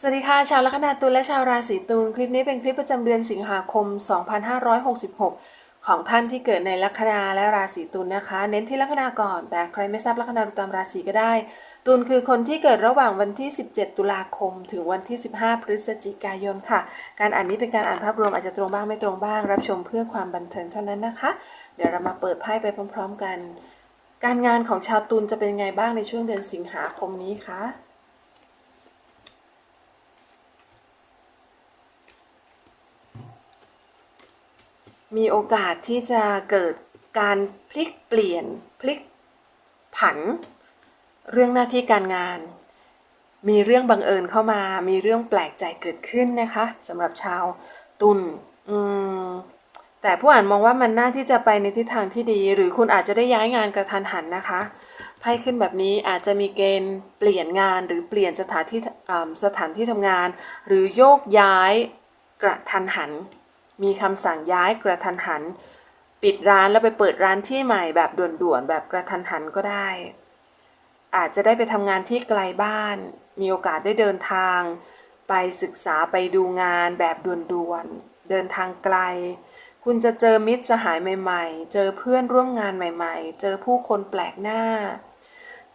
สวัสดีค่ะ ชาวลัคนาตุลและชาวราศีตุลคลิปนี้เป็นคลิปประจำเดือนสิงหาคม 2566 ของท่านที่เกิดในลัคนาและราศีตุลนะคะ เน้นที่ลัคนาก่อน แต่ใครไม่ทราบลัคนาดูตามราศีก็ได้ ตุลคือคนที่เกิดระหว่างวันที่ 17 ตุลาคม ถึงวันที่ 15 พฤศจิกายนค่ะ การอ่านนี้เป็นการอ่านภาพรวมอาจจะตรงบ้างไม่ตรงบ้าง รับชมเพื่อความบันเทิงเท่านั้นนะคะ เดี๋ยวเรามาเปิดไพ่ไปพร้อม ๆ กัน การงานของชาวตุลจะเป็นไงบ้างในช่วงเดือนสิงหาคมนี้คะ มีโอกาสที่จะเกิดการพลิกเปลี่ยนพลิกผัน เรื่องหน้าที่การงาน มีเรื่องบังเอิญเข้ามา มีเรื่องแปลกใจเกิดขึ้นนะคะสำหรับชาวตุลอืมแต่ผู้อ่านมองว่ามันน่าที่จะไปในทิศทางที่ดี หรือคุณอาจจะได้ย้ายงานกระทันหันนะคะไพ่ขึ้นแบบนี้อาจจะมีเกณฑ์เปลี่ยนงานหรือเปลี่ยนสถานที่สถานที่ทำงาน หรือโยกย้ายกระทันหัน มีคำสั่งย้ายกระทันหัน ปิดร้านแล้วไปเปิดร้านที่ใหม่แบบด่วนๆแบบกระทันหันก็ได้ อาจจะได้ไปทำงานที่ไกลบ้าน มีโอกาสได้เดินทาง ไปศึกษาไปดูงานแบบด่วนๆเดินทางไกล คุณจะเจอมิตรสหายใหม่ๆ เจอเพื่อนร่วมงานใหม่ ๆ เจอผู้คนแปลกหน้า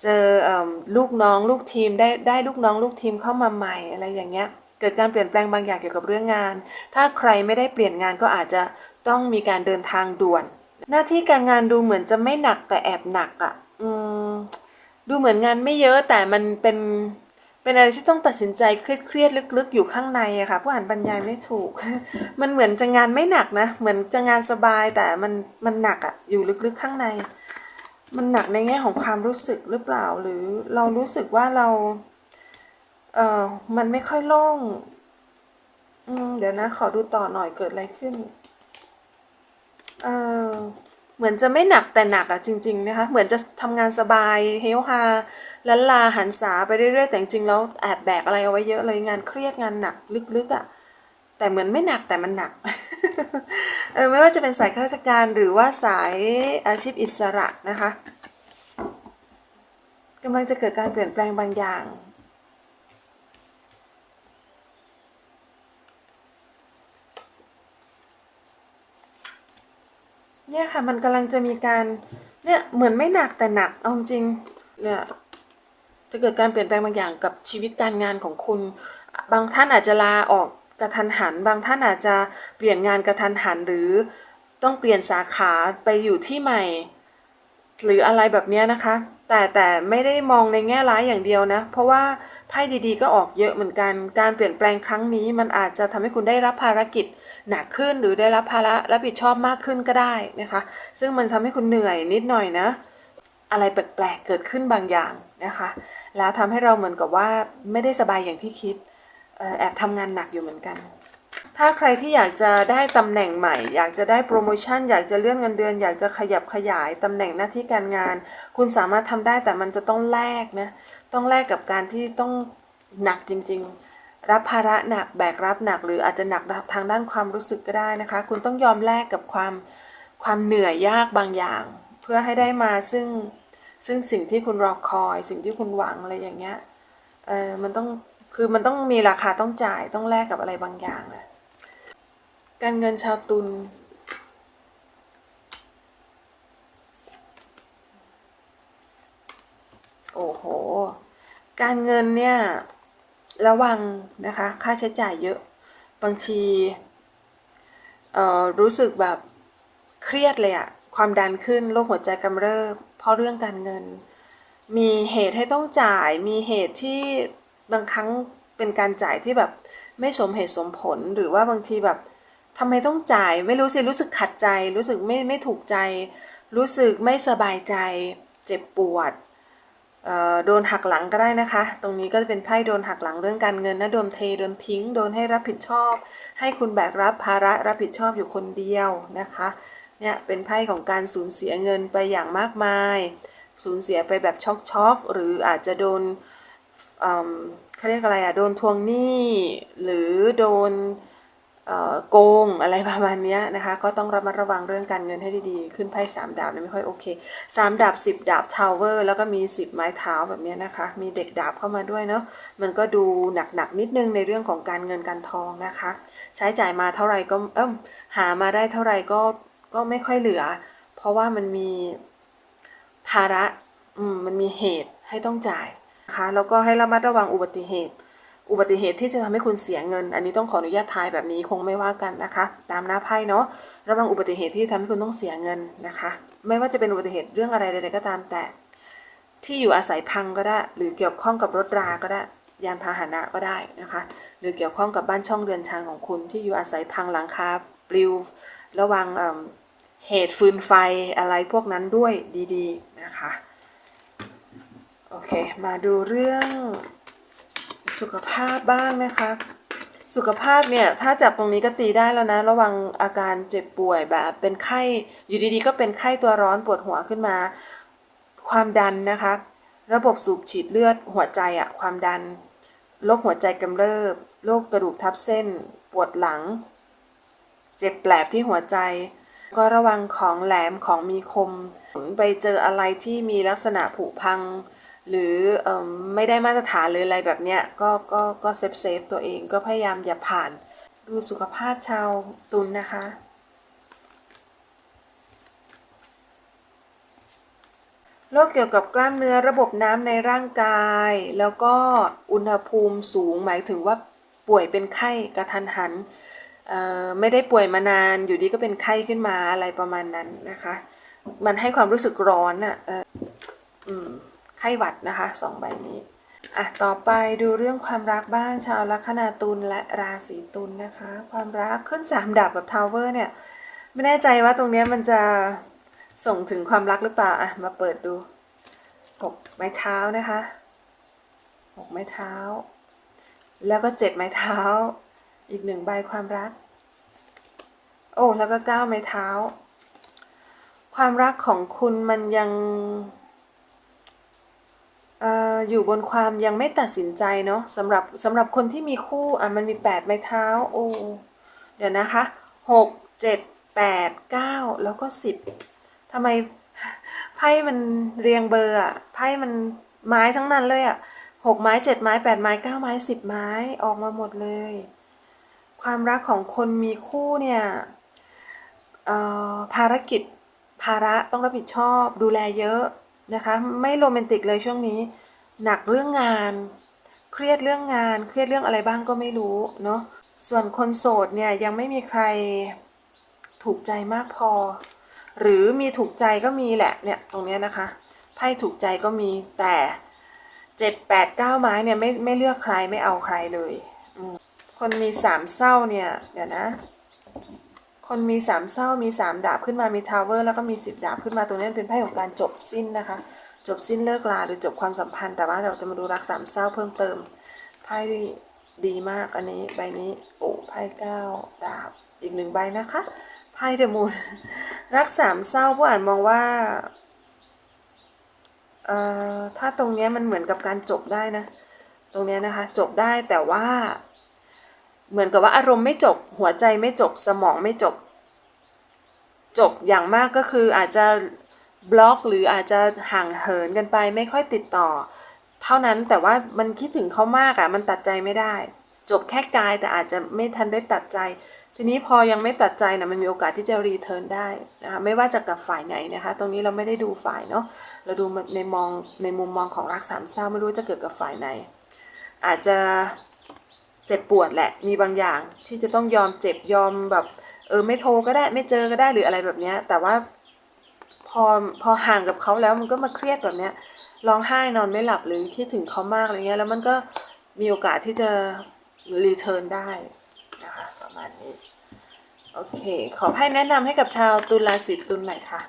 เจออลูกน้องลูกทีมได้ได้ลูกน้องลูกทีมเข้ามาใหม่อะไรอย่างเงี้ย เกิดการเปลี่ยนแปลงบางอย่างเกี่ยวกับเรื่องงาน ถ้าใครไม่ได้เปลี่ยนงานก็อาจจะต้องมีการเดินทางด่วน หน้าที่การงานดูเหมือนจะไม่หนักแต่แอบหนักอะ่ะอืมดูเหมือนงานไม่เยอะแต่มันเป็นเป็นอะไรที่ต้องตัดสินใจเครียดๆลึกๆ อยู่ข้างในอะค่ะผู้อ่านบรรยายไม่ถูก มันเหมือนจะงานไม่หนักนะ เหมือนจะงานสบายแต่มันมันหนักอะอยู่ลึกๆข้างใน มันหนักในแง่ของความรู้สึกหรือเปล่า หรือเรารู้สึกว่าเรา เออมันไม่ค่อยโล่งอืมเดี๋ยวนะ ขอดูต่อหน่อยเกิดอะไรขึ้น เออเหมือนจะไม่หนักแต่หนักอะจริง ๆ นะคะ เหมือนจะทำงานสบายเฮลฮาลันลาหันษาไปเรื่อยๆแต่จริงๆแล้วแอบแบกอะไรเอาไว้เยอะเลยงานเครียดงานหนักลึกๆอะแต่เหมือนไม่หนักแต่มันหนักเออไม่ว่าจะเป็นสายข้าราชการหรือว่าสายอาชีพอิสระนะคะกำลังจะเกิดการเปลี่ยนแปลงบางอย่าง เนี่ยค่ะมันกำลังจะมีการเนี่ยเหมือนไม่หนักแต่หนักเอาจริงเนี่ยจะเกิดการเปลี่ยนแปลงบางอย่างกับชีวิตการงานของคุณ บางท่านอาจจะลาออกกระทันหัน บางท่านอาจจะเปลี่ยนงานกระทันหันหรือต้องเปลี่ยนสาขาไปอยู่ที่ใหม่ หรืออะไรแบบนี้นะคะ แต่แต่ไม่ได้มองในแง่ร้ายอย่างเดียวนะ เพราะว่าไพ่ดีๆ ก็ออกเยอะเหมือนกัน การเปลี่ยนแปลงครั้งนี้ มันอาจจะทำให้คุณได้รับภารกิจ หนักขึ้นหรือได้รับภาระรับผิดชอบมากขึ้นก็ได้นะคะ ซึ่งมันทำให้คุณเหนื่อยนิดหน่อยนะ อะไรแปลกๆเกิดขึ้นบางอย่างนะคะ แล้วทำให้เราเหมือนกับว่าไม่ได้สบายอย่างที่คิดแอบทำงานหนักอยู่เหมือนกัน ถ้าใครที่อยากจะได้ตำแหน่งใหม่ อยากจะได้โปรโมชั่น อยากจะเลื่อนเงินเดือน อยากจะขยับขยายตำแหน่งหน้าที่การงาน คุณสามารถทำได้แต่มันจะต้องแลกนะต้องแลกกับการที่ต้องหนักจริง ๆ รับภาระหนักแบกรับหนัก หรืออาจจะหนักทางด้านความรู้สึกก็ได้นะคะ คุณต้องยอมแลกกับความความเหนื่อยยากบางอย่าง เพื่อให้ได้มาซึ่งซึ่งสิ่งที่คุณรอคอย สิ่งที่คุณหวังอะไรอย่างเงี้ยเออมันต้องคือมันต้องมีราคาต้องจ่ายต้องแลกกับอะไรบางอย่างนะการเงินชาวตุลโอ้โห การเงินเนี่ย ระวังนะคะค่าใช้จ่ายเยอะ บางทีเอ่อรู้สึกแบบเครียดเลยอะความดันขึ้นโรคหัวใจกำเริบเพราะเรื่องการเงิน มีเหตุให้ต้องจ่าย มีเหตุที่บางครั้งเป็นการจ่ายที่แบบไม่สมเหตุสมผลหรือว่าบางทีแบบทำไมต้องจ่ายไม่รู้สิรู้สึกขัดใจ รู้สึกไม่ไม่ถูกใจ รู้สึกไม่สบายใจ เจ็บปวด โดนหักหลังก็ได้นะคะ ตรงนี้ก็จะเป็นไพ่โดนหักหลังเรื่องการเงินนะ โดนเท โดนทิ้ง โดนให้รับผิดชอบ ให้คุณแบกรับภาระรับผิดชอบอยู่คนเดียวนะคะ เนี่ยเป็นไพ่ของการสูญเสียเงินไปอย่างมากมาย สูญเสียไปแบบช็อกช็อกๆหรืออาจจะโดนเอิ่มเขาเรียกอะไรอะโดนทวงหนี้ หรือโดน โกงอะไรประมาณนี้นะคะ ก็ต้องระมัดระวังเรื่องการเงินให้ดีๆ ขึ้นไพ่สามดาบเนี่ยไม่ค่อยโอเคสามดาบสิบดาบทาวเวอร์แล้วก็มีสิบไม้เท้าแบบนี้นะคะ มีเด็กดาบเข้ามาด้วยเนาะมันก็ดูหนักๆนิดนึงในเรื่องของการเงินการทองนะคะ ใช้จ่ายมาเท่าไหร่ก็เอิ่มหามาได้เท่าไหร่ก็ก็ไม่ค่อยเหลือ เพราะว่ามันมีภาระอืมมันมีเหตุให้ต้องจ่ายนะคะแล้วก็ให้ระมัดระวังอุบัติเหตุ อุบัติเหตุที่จะทำให้คุณเสียเงิน อันนี้ต้องขออนุญาตทายแบบนี้คงไม่ว่ากันนะคะ ตามหน้าไพ่เนาะระวังอุบัติเหตุที่ทำให้คุณต้องเสียเงินนะคะ ไม่ว่าจะเป็นอุบัติเหตุเรื่องอะไรใดๆก็ตามแต่ ที่อยู่อาศัยพังก็ได้ หรือเกี่ยวข้องกับรถราก็ได้ ยานพาหนะก็ได้นะคะ หรือเกี่ยวข้องกับบ้านช่องเรือนชานของคุณ ที่อยู่อาศัยพังหลังคาปลิว ระวังเเหตุฟืนไฟอะไรพวกนั้นด้วยดีๆนะคะโอเค มาดูเรื่อง สุขภาพบ้างนะคะ สุขภาพเนี่ยถ้าจับตรงนี้ก็ตีได้แล้วนะ ระวังอาการเจ็บป่วยแบบเป็นไข้อยู่ดีๆ ก็เป็นไข้ตัวร้อนปวดหัวขึ้นมา ความดันนะคะ ระบบสูบฉีดเลือดหัวใจอะความดันโรคหัวใจกำเริบโรคกระดูกทับเส้น ปวดหลัง เจ็บแปลบที่หัวใจ ก็ระวังของแหลมของมีคมไปเจออะไรที่มีลักษณะผุพัง หรืออมไม่ได้มาตรฐานหรืออะไรแบบเนี้ยก็ก็ก็เซฟเซฟตัวเองก็พยายามอย่าผ่าน ดูสุขภาพชาวตุลนนะคะโรคเกี่ยวกับกล้ามเนื้อระบบน้ำในร่างกาย แล้วก็อุณหภูมิสูงหมายถึงว่าป่วยเป็นไข้กระทันหันไม่ได้ป่วยมานานอยู่ดีก็เป็นไข้ขึ้นมาอะไรประมาณนั้นนะคะ มันให้ความรู้สึกร้อนอะ่ะ ไข้หวัดนะคะสองใบนี้อะต่อไปดูเรื่องความรักบ้างชาวลัคนาตุลและราศีตุลนะคะ ความรักขึ้นสามดาบกับทาวเวอร์เนี่ย ไม่แน่ใจว่าตรงนี้มันจะส่งถึงความรักหรือเปล่าอะมาเปิดดูหกไม้เท้านะคะหกไม้เท้า แล้วก็เจ็ดไม้เท้า อีกหนึ่งใบความรัก โอ้แล้วก็เก้าไม้เท้า ความรักของคุณมันยัง อยู่บนความยังไม่ตัดสินใจเนาะสำหรับสำหรับคนที่มีคู่อะมันมีแปดไม้เท้าโอ้เดี๋ยวนะคะหกเจ็ดแปดเก้าแล้วก็สิบทำไมไพ่มันเรียงเบอร์อะไพ่มันไม้ทั้งนั้นเลยอะหกไม้เจ็ดไม้แปดไม้เก้าไม้สิบไม้ออกมาหมดเลย ความรักของคนมีคู่เนี่ยภารกิจภาระต้องรับผิดชอบดูแลเยอะนะคะ ไม่โรแมนติกเลยช่วงนี้ หนักเรื่องงาน เครียดเรื่องงาน เครียดเรื่องอะไรบ้างก็ไม่รู้เนาะส่วนคนโสดเนี่ยยังไม่มีใครถูกใจมากพอ หรือมีถูกใจก็มีแหละเนี่ยตรงเนี้ยนะคะไพ่ถูกใจก็มีแต่เจ็ดแปดเก้าไม้เนี่ยไม่ไม่เลือกใครไม่เอาใครเลยคนมีสามเศร้าเนี่ยเดี๋ยวนะ คนมีสามเศร้ามีสามดาบขึ้นมามีทาวเวอร์แล้วก็มีสิบดาบขึ้นมาตรงนี้เป็นไพ่ของการจบสิ้นนะคะ จบสิ้นเลิกลาหรือจบความสัมพันธ์ แต่ว่าเราจะมาดูรักสามเศร้าเพิ่มเติมไพ่ดีมากอันนี้ใบนี้โอ้ไพ่เก้าดาบอีกหนึ่งใบนะคะไพ่เดมูนรักสามเศร้าผู้อ่านมองว่าเอ่อถ้าตรงนี้มันเหมือนกับการจบได้นะ ตรงนี้นะคะจบได้แต่ว่า เหมือนกับว่าอารมณ์ไม่จบ หัวใจไม่จบสมองไม่จบ จบอย่างมากก็คืออาจจะ บล็อกหรืออาจจะห่างเหินกันไปไม่ค่อยติดต่อ เท่านั้นแต่ว่ามันคิดถึงเขามากอะ่ะมันตัดใจไม่ได้ จบแค่กายแต่อาจจะไม่ทันได้ตัดใจ ทีนี้พอยังไม่ตัดใจนะมันมีโอกาสที่จะรีเทิร์นได้นะคะไม่ว่าจะกับฝ่ายไหนนะคะ ตรงนี้เราไม่ได้ดูฝ่ายเนาะเราดูในมองในมุมมองของรักสามเศร้าไม่รู้จะเกิดกับฝ่ายไหน อาจจะเจ็บปวดแหละ มีบางอย่างที่จะต้องยอมเจ็บยอมแบบเออไม่โทรก็ได้ไม่เจอก็ได้หรืออะไรแบบนี้แต่ว่า พอพอห่างกับเขาแล้วมันก็มาเครียดแบบเนี้ยร้องไห้นอนไม่หลับหรือคิดถึงเขามากอะไรเงี้ยแล้วมันก็มีโอกาสที่จะรีเทิร์นได้นะคะประมาณนี้โอเค ขอไพ่แนะนำให้กับชาวตุลราศีตุลหน่อยค่ะ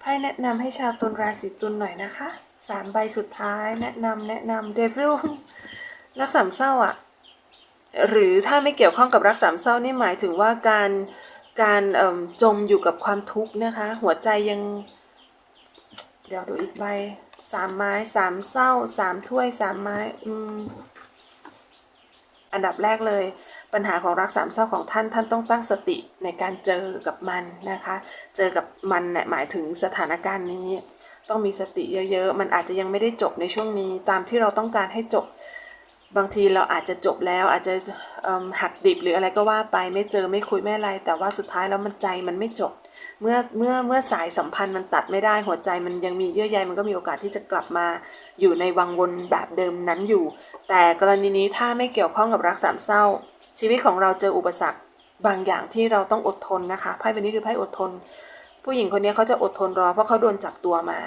ไพ่แนะนำให้ชาวตุลราศีตุลหน่อยนะคะสามใบสุดท้ายแนะนำแนะนำเดวิลรักสามเศร้าอะหรือถ้าไม่เกี่ยวข้องกับรักสามเศร้านี่หมายถึงว่าการ การจมอยู่กับความทุกข์นะคะ หัวใจยัง เดี๋ยวดูอีกใบสามไม้สามเศร้าสามถ้วยสามไม้อืมอันดับแรกเลย ปัญหาของรักสามเศร้าของท่านท่านต้องตั้งสติในการเจอกับมันนะคะ เจอกับมันเนี่ยหมายถึงสถานการณ์นี้ ต้องมีสติเยอะๆ มันอาจจะยังไม่ได้จบในช่วงนี้ ตามที่เราต้องการให้จบ บางทีเราอาจจะจบแล้วอาจจะหักดิบหรืออะไรก็ว่าไปไม่เจอไม่คุยไม่อะไร แต่ว่าสุดท้ายแล้วมันใจมันไม่จบ เมื่อเมื่อเมื่อสายสัมพันธ์มันตัดไม่ได้หัวใจมันยังมีเยื่อใยมันก็มีโอกาสที่จะกลับมาอยู่ในวังวนแบบเดิมนั้นอยู่ แต่กรณีนี้ถ้าไม่เกี่ยวข้องกับรักสามเศร้า ชีวิตของเราเจออุปสรรคบางอย่างที่เราต้องอดทนนะคะไพ่ใบนี้คือไพ่อดทน ผู้หญิงคนนี้เขาจะอดทนรอเพราะเขาโดนจับตัวมา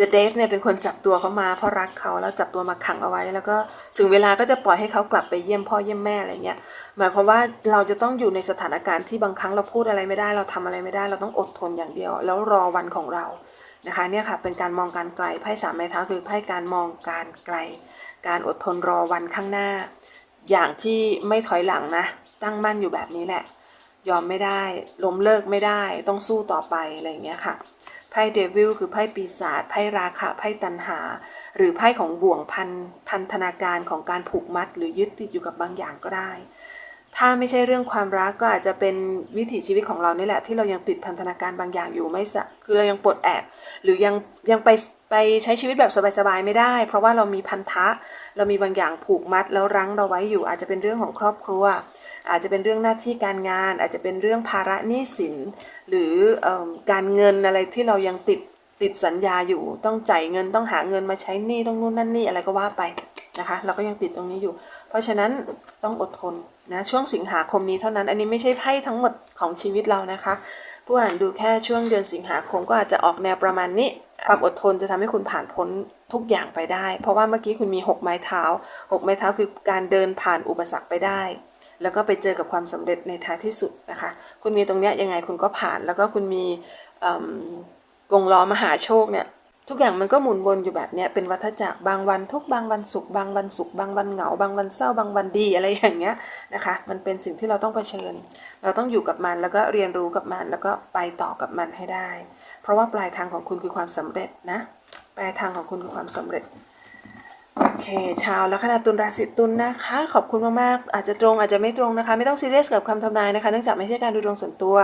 The Dave เนี่ยเป็นคนจับตัวเขามาเพราะรักเขาแล้วจับตัวมาขังเอาไว้ แล้วก็ถึงเวลาก็จะปล่อยให้เขากลับไปเยี่ยมพ่อเยี่ยมแม่อะไรเงี้ยหมายความว่าเราจะต้องอยู่ในสถานการณ์ที่บางครั้งเราพูดอะไรไม่ได้ เราทำอะไรไม่ได้ เราต้องอดทนอย่างเดียว แล้วรอวันของเรานะคะเนี่ยค่ะเป็นการมองการไกลไพ่สามไม้เท้าคือไพ่การมองการไกล การอดทนรอวันข้างหน้า อย่างที่ไม่ถอยหลังนะ ตั้งมั่นอยู่แบบนี้แหละ ยอมไม่ได้ล้มเลิกไม่ได้ ต้องสู้ต่อไปอะไรอย่างเงี้ยค่ะ ไพ่เดวิลคือไพ่ปีศาจไพ่ราคะไพ่ตันหา หรือไพ่ของบ่วงพันพันธนาการของการผูกมัด หรือยึดติดอยู่กับบางอย่างก็ได้ ถ้าไม่ใช่เรื่องความรักก็อาจจะเป็นวิถีชีวิตของเรานี่แหละ ที่เรายังติดพันธนาการบางอย่างอยู่ไม่สะคือเรายังปลดแอกหรือยังยังไปไปใช้ชีวิตแบบสบายๆไม่ได้ เพราะว่าเรามีพันธะ เรามีบางอย่างผูกมัดแล้วรั้งเราไว้อยู่ อาจจะเป็นเรื่องของครอบครัว อาจจะเป็นเรื่องหน้าที่การงาน อาจจะเป็นเรื่องภาระหนี้สิน หรืออการเงินอะไรที่เรายังติดติดสัญญาอยู่ต้องจ่ายเงินต้องหาเงินมาใช้หนี้ต้องนู่นนั่นนี่อะไรก็ว่าไปนะคะเราก็ยังติดตรงนี้อยู่ เพราะฉะนั้นต้องอดทนนะช่วงสิงหาคมนี้เท่านั้น อันนี้ไม่ใช่ไพ่ทั้งหมดของชีวิตเรานะคะ ผู้อ่านดูแค่ช่วงเดือนสิงหาคมก็อาจจะออกแนวประมาณนี้ความอดทนจะทำให้คุณผ่านพ้นทุกอย่างไปได้ เพราะว่าเมื่อกี้คุณมีหกไม้เท้าหกไม้เท้าคือการเดินผ่านอุปสรรคไปได้ แล้วก็ไปเจอกับความสำเร็จในท้ายที่สุดนะคะ คุณมีตรงเนี้ยยังไงคุณก็ผ่าน แล้วก็คุณมีเอิ่มกงล้อมหาโชคเนี่ยทุกอย่างมันก็หมุนวนอยู่แบบเนี้ยเป็นวัฏจักรบางวันทุกบางวันสุขบางวันสุขบางวันเหงา บางวันเศร้าบางวันดีอะไรอย่างเงี้ยนะคะมันเป็นสิ่งที่เราต้องเผชิญ เราต้องอยู่กับมันแล้วก็เรียนรู้กับมันแล้วก็ไปต่อกับมันให้ได้ เพราะว่าปลายทางของคุณคือความสำเร็จนะปลายทางของคุณคือความสำเร็จ โอเค ชาวลัคนาตุลราศีตุลนะคะ ขอบคุณมากๆอาจจะตรงอาจจะไม่ตรงนะคะ ไม่ต้องซีเรียสกับคำทำนายนะคะเนื่องจากไม่ใช่การดูดวงส่วนตัว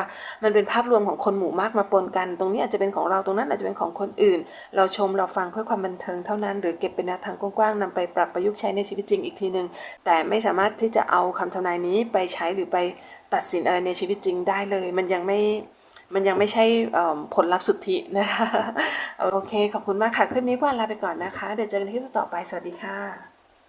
มันเป็นภาพรวมของคนหมู่มากมาปนกัน ตรงนี้อาจจะเป็นของเราตรงนั้นอาจจะเป็นของคนอื่น เราชมเราฟังเพื่อความบันเทิงเท่านั้น หรือเก็บเป็นแนวทางกว้างๆนำไปปรับประยุกต์ใช้ในชีวิตจริงอีกทีหนึ่งแต่ไม่สามารถที่จะเอาคำทำนายนี้ไปใช้หรือไปตัดสินอะไรในชีวิตจริงได้เลย มันยังไม่ มันยังไม่ใช่ผลลัพธ์สุทธินะคะโอเค ขอบคุณมากค่ะ คลิปนี้พวกเราลาไปก่อนนะคะ เดี๋ยวเจอกันที่ต่อไป สวัสดีค่ะ